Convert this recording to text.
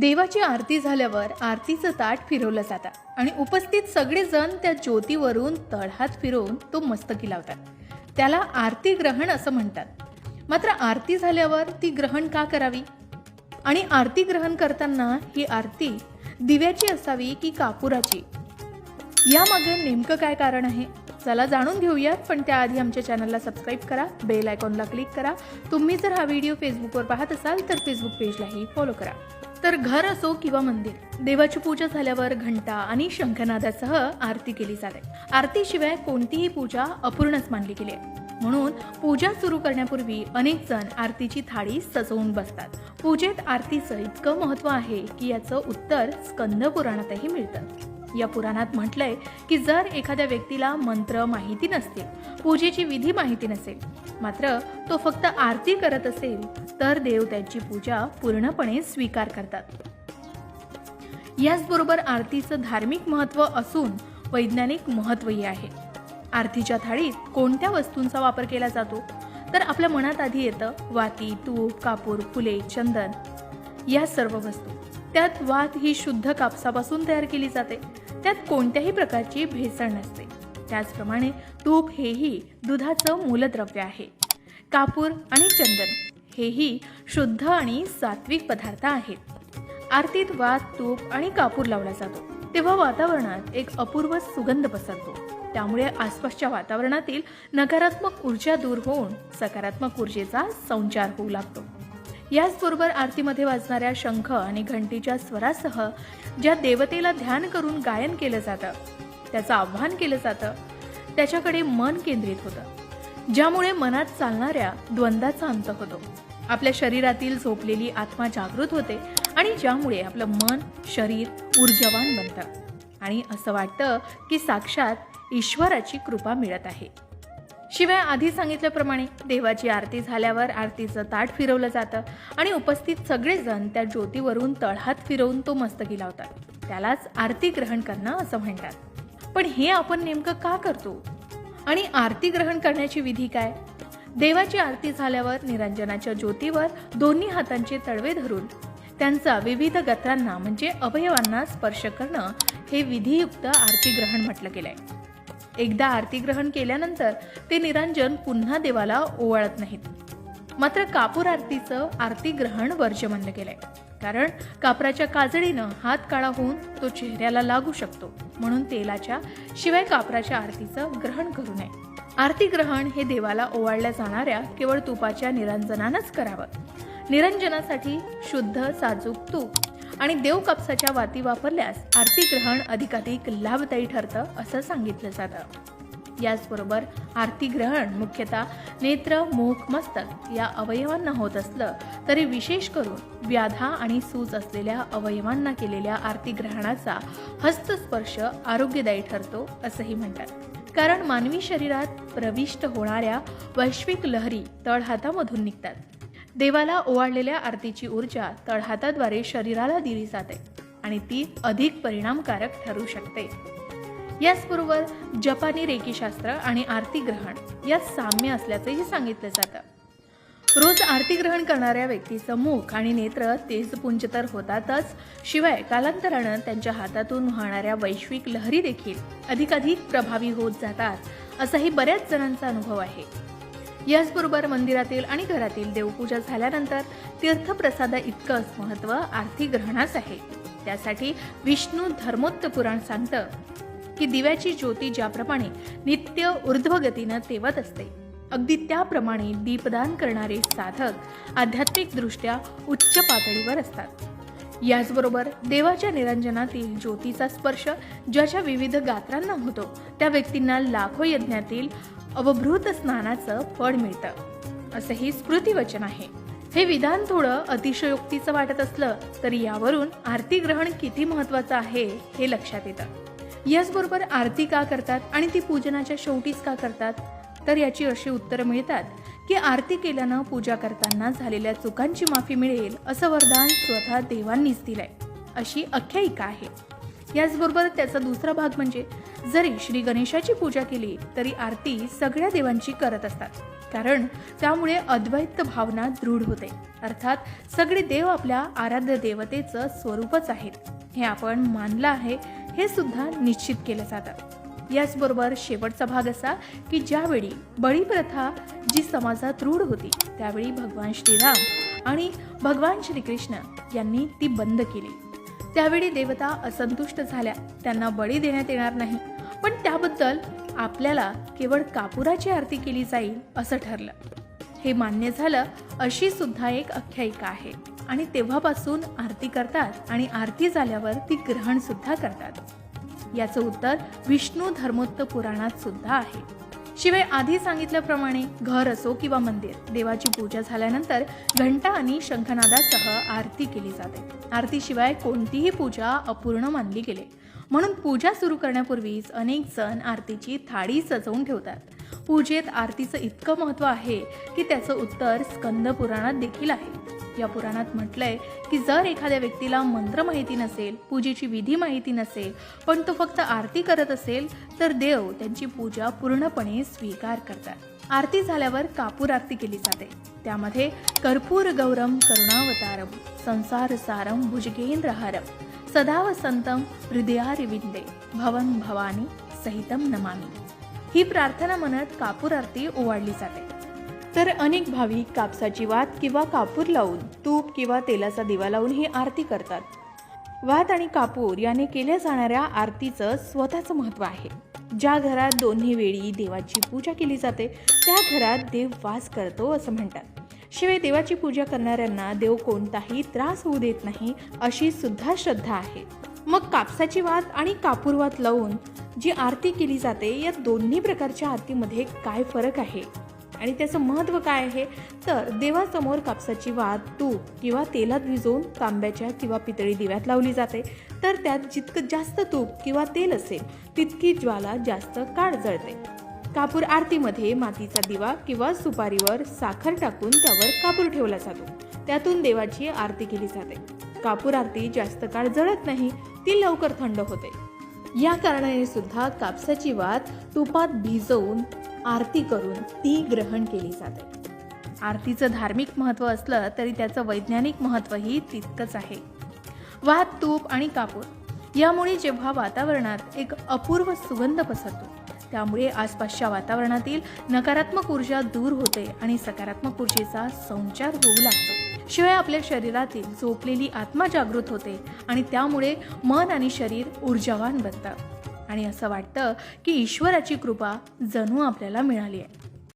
देवाची आरती झाल्यावर आरतीचं ताट फिरवलं जातं आणि उपस्थित सगळेजण त्या ज्योतीवरून तळहात फिरवून तो मस्तकी लावतात. त्याला आरती ग्रहण असं म्हणतात. मात्र आरती झाल्यावर ती ग्रहण का करावी? आणि आरती ग्रहण करताना ही आरती दिव्याची असावी की कापुराची? यामागे नेमकं काय कारण आहे? चला जाणून घेऊयात पण त्याआधी आमच्या चॅनलला सबस्क्राईब करा बेल आयकॉनला क्लिक करा. तुम्ही जर हा व्हिडिओ फेसबुकवर पाहत असाल तर फेसबुक पेजलाही फॉलो करा. तर घर असो किंवा मंदिर देवाची पूजा झाल्यावर घंटा आणि शंखनादासह आरती केली जाते. आरतीशिवाय कोणतीही पूजा अपूर्णच मानली गेली आहे. म्हणून पूजा सुरू करण्यापूर्वी अनेक जण आरतीची थाळी सजवून बसतात. पूजेत आरतीचं इतकं महत्त्व आहे की याचं उत्तर स्कंद पुराणातही मिळतं. या पुराणात म्हटलंय की जर एखाद्या व्यक्तीला मंत्र माहिती नसतील पूजेची विधी माहिती नसेल मात्र तो फक्त आरती करत असेल तर देव त्याची पूजा पूर्णपणे स्वीकार करतात. याचबरोबर आरतीचं धार्मिक महत्त्व असून वैज्ञानिक महत्त्वही आहे. आरतीच्या थाळीत कोणत्या वस्तूंचा वापर केला जातो? तर आपल्या मनात आधी येतं वाती तूप कापूर फुले चंदन या सर्व वस्तू. त्यात वात ही शुद्ध कापसापासून तयार केली जाते. त्यात कोणत्याही प्रकारची भेसळ नसते. त्याचप्रमाणे तूप हेही दुधाचं मूलद्रव्य आहे. कापूर आणि चंदन हेही शुद्ध आणि सात्विक पदार्थ आहेत. आरतीत वात तूप आणि कापूर लावला जातो. तेव्हा वातावरणात एक अपूर्व सुगंध पसरतो. त्यामुळे आसपासच्या वातावरणातील नकारात्मक ऊर्जा दूर होऊन सकारात्मक ऊर्जेचा संचार होऊ लागतो. याचबरोबर आरतीमध्ये वाजणाऱ्या शंख आणि घंटीच्या स्वरासह ज्या देवतेला ध्यान करून गायन केलं जातं त्याचं आव्हान केलं जातं त्याच्याकडे मन केंद्रित होतं ज्यामुळे मनात चालणाऱ्या द्वंद्वाचा अंत होतो. आपल्या शरीरातील झोपलेली आत्मा जागृत होते आणि ज्यामुळे आपलं मन शरीर ऊर्जावान बनतं. आणि असं वाटतं की साक्षात ईश्वराची कृपा मिळत आहे. शिवाय आधी सांगितल्याप्रमाणे देवाची आरती झाल्यावर आरतीचं ताट फिरवलं जातं आणि उपस्थित सगळेजण त्या ज्योतीवरून तळहात फिरवून तो मस्तकी लावतात. त्यालाच आरती ग्रहण करणं असं म्हणतात. पण हे आपण नेमकं का करतो? आणि आरती ग्रहण करण्याची विधी काय? देवाची आरती झाल्यावर निरंजनाच्या ज्योतीवर दोन्ही हातांचे तळवे धरून त्यांचा विविध गत्रांना म्हणजे अवयवांना स्पर्श करणं हे विधियुक्त आरती ग्रहण म्हटलं गेलंय. एकदा आरती ग्रहण केल्यानंतर ते निरंजन पुन्हा देवाला ओवाळत नाहीत. मात्र कापूर आरतीचं आरती ग्रहण वर्ज्य मानलं गेलंय. कारण कापराच्या काजळीनं हात काळा होऊन तो चेहऱ्याला लागू शकतो म्हणून तेलाच्या शिवाय कापराच्या आरतीचं ग्रहण करू नये. आरती ग्रहण हे देवाला ओवाळल्या जाणाऱ्या केवळ तुपाच्या निरंजनानंच करावं. निरंजनासाठी शुद्ध साजूक तूप आणि देव कापसाच्या वाती वापरल्यास आरती ग्रहण अधिकाधिक लाभदायी ठरतं असं सांगितलं जातं. याचबरोबर आरती ग्रहण मुख्यतः नेत्र मुख मस्तक या अवयवांना होत असलं तरी विशेष करून व्याधा आणि सूज असलेल्या अवयवांना केलेल्या आरती ग्रहणाचा हस्तस्पर्श आरोग्यदायी ठरतो असंही म्हणतात. कारण मानवी शरीरात प्रविष्ट होणाऱ्या वैश्विक लहरी तळहातामधून निघतात. देवाला ओवाळलेल्या आरतीची ऊर्जा तळहाताद्वारे शरीराला दिली जाते आणि ती अधिक परिणामकारक ठरू शकते. याचबरोबर जपानी रेकीशास्त्र आणि आरती ग्रहण यात साम्य असल्याचंही सांगितलं जातं. रोज आरती ग्रहण करणाऱ्या व्यक्तीचं मुख आणि नेत्र तेजपुंज तर होतातच. शिवाय कालांतरानं त्यांच्या हातातून वाहणाऱ्या वैश्विक लहरी देखील अधिकाधिक प्रभावी होत जातात असाही बऱ्याच जणांचा अनुभव आहे. याचबरोबर मंदिरातील आणि घरातील देवपूजा झाल्यानंतर तीर्थप्रसादा इतकंच महत्त्व आरती ग्रहणास आहे. त्यासाठी विष्णू धर्मोत्त पुराण सांगतं की दिव्याची ज्योती ज्याप्रमाणे नित्य ऊर्ध्वगतीनं तेवत असते. अगदी त्याप्रमाणे दीपदान करणारे साधक आध्यात्मिकदृष्ट्या उच्च पातळीवर असतात. याचबरोबर देवाच्या निरंजनातील ज्योतीचा स्पर्श ज्याच्या विविध गात्रांना होतो त्या व्यक्तींना लाखो यज्ञातील अवभृत स्नानाचं फळ मिळतं. असंही स्मृतिवचन आहे. हे विधान थोडं अतिशयोक्तीचं वाटत असलं तरी यावरून आरती ग्रहण किती महत्वाचं आहे हे लक्षात येतं. याचबरोबर आरती का करतात आणि ती पूजनाच्या शेवटीच का करतात? तर याची अशी उत्तरं मिळतात की आरती केल्यानं पूजा करताना झालेल्या चुकांची माफी मिळेल असं वरदान स्वतः देवांनीच दिलंय. अशी आख्यायिका आहे. याचबरोबर त्याचा दुसरा भाग म्हणजे जरी श्री गणेशाची पूजा केली तरी आरती सगळ्या देवांची करत असतात. कारण त्यामुळे अद्वैत भावना दृढ होते. अर्थात सगळे देव आपल्या आराध्य देवतेचं स्वरूपच आहेत. हे आपण मानलं आहे हे सुद्धा निश्चित केलं जातं. याचबरोबर शेवटचा भाग असा की ज्यावेळी बळीप्रथा जी समाजात रूढ होती त्यावेळी भगवान श्रीराम आणि भगवान श्रीकृष्ण यांनी ती बंद केली. त्यावेळी देवता असंतुष्ट झाल्या. त्यांना बळी देण्यात येणार नाही. पण त्याबद्दल आपल्याला केवळ कापुराची आरती केली जाईल असं ठरलं. हे मान्य झालं अशी सुद्धा एक आख्यायिका आहे. आणि तेव्हापासून आरती करतात आणि आरती झाल्यावर ती ग्रहण सुद्धा करतात. याचं उत्तर विष्णू धर्मोत्त पुराणात सुद्धा आहे. शिवाय आधी सांगितल्याप्रमाणे घर असो किंवा मंदिर देवाची पूजा झाल्यानंतर घंटा आणि शंखनादासह आरती केली जाते. आरतीशिवाय कोणतीही पूजा अपूर्ण मानली गेली. म्हणून पूजा सुरू करण्यापूर्वीच अनेक जण आरतीची थाळी सजवून ठेवतात. पूजेत आरतीचं इतकं महत्त्व आहे की त्याचं उत्तर स्कंद पुराणात देखील आहे. या पुराणात म्हटलंय की जर एखाद्या व्यक्तीला मंत्र माहिती नसेल पूजेची विधी माहिती नसेल पण तो फक्त आरती करत असेल तर देव त्यांची पूजा पूर्णपणे स्वीकार करतात. आरती झाल्यावर कापूर आरती केली जाते. त्यामध्ये कर्पूर गौरम करुणावतारम संसार सारम भुजगेंद्रहारम सदा वसंतम हृदयारिविंदे भवन भवानी सहितम नमामी. ही प्रार्थना म्हणत कापूर आरती ओवाळली जाते. तर अनेक भाविक कापसाची वात किंवा कापूर लावून तूप किंवा तेलाचा दिवा लावून ही आरती करतात. वात आणि कापूर याने केल्या जाणाऱ्या आरतीचं स्वतःचं महत्त्व आहे. ज्या घरात दोन्ही वेळी देवाची पूजा केली जाते त्या घरात देव वास करतो असं म्हणतात. शिवाय देवाची पूजा करणाऱ्यांना देव कोणताही त्रास होऊ देत नाही अशी सुद्धा श्रद्धा आहे. मग कापसाची वात आणि कापूर वात लावून जी आरती केली जाते या दोन्ही प्रकारच्या आरतीमध्ये काय फरक आहे? आणि त्याचं महत्त्व काय आहे? तर देवासमोर कापसाची वात तूप किंवा तेलात भिजवून तांब्याच्या किंवा पितळी दिव्यात लावली जाते. तर त्यात जितकं जास्त तूप किंवा तेल असेल तितकी ज्वाला जास्त काळ जळते. कापूर आरतीमध्ये मातीचा दिवा किंवा सुपारीवर साखर टाकून त्यावर कापूर ठेवला जातो. त्यातून देवाची आरती केली जाते. कापूर आरती जास्त काळ जळत नाही ती लवकर थंड होते. या कारणाने सुद्धा कापसाची वात तुपात भिजवून आरती करून ती ग्रहण केली जाते. आरतीचं धार्मिक महत्त्व असलं तरी त्याचं वैज्ञानिक महत्त्वही तितकंच आहे. वात तूप आणि कापूर यामुळे जेव्हा वातावरणात एक अपूर्व सुगंध पसरतो त्यामुळे आसपासच्या वातावरणातील नकारात्मक ऊर्जा दूर होते आणि सकारात्मक ऊर्जेचा संचार होऊ लागतो. शिवाय आपल्या शरीरातील झोपलेली आत्मा जागृत होते आणि त्यामुळे मन आणि शरीर ऊर्जावान बनतं. आणि असं वाटतं की ईश्वराची कृपा जणू आपल्याला मिळाली आहे.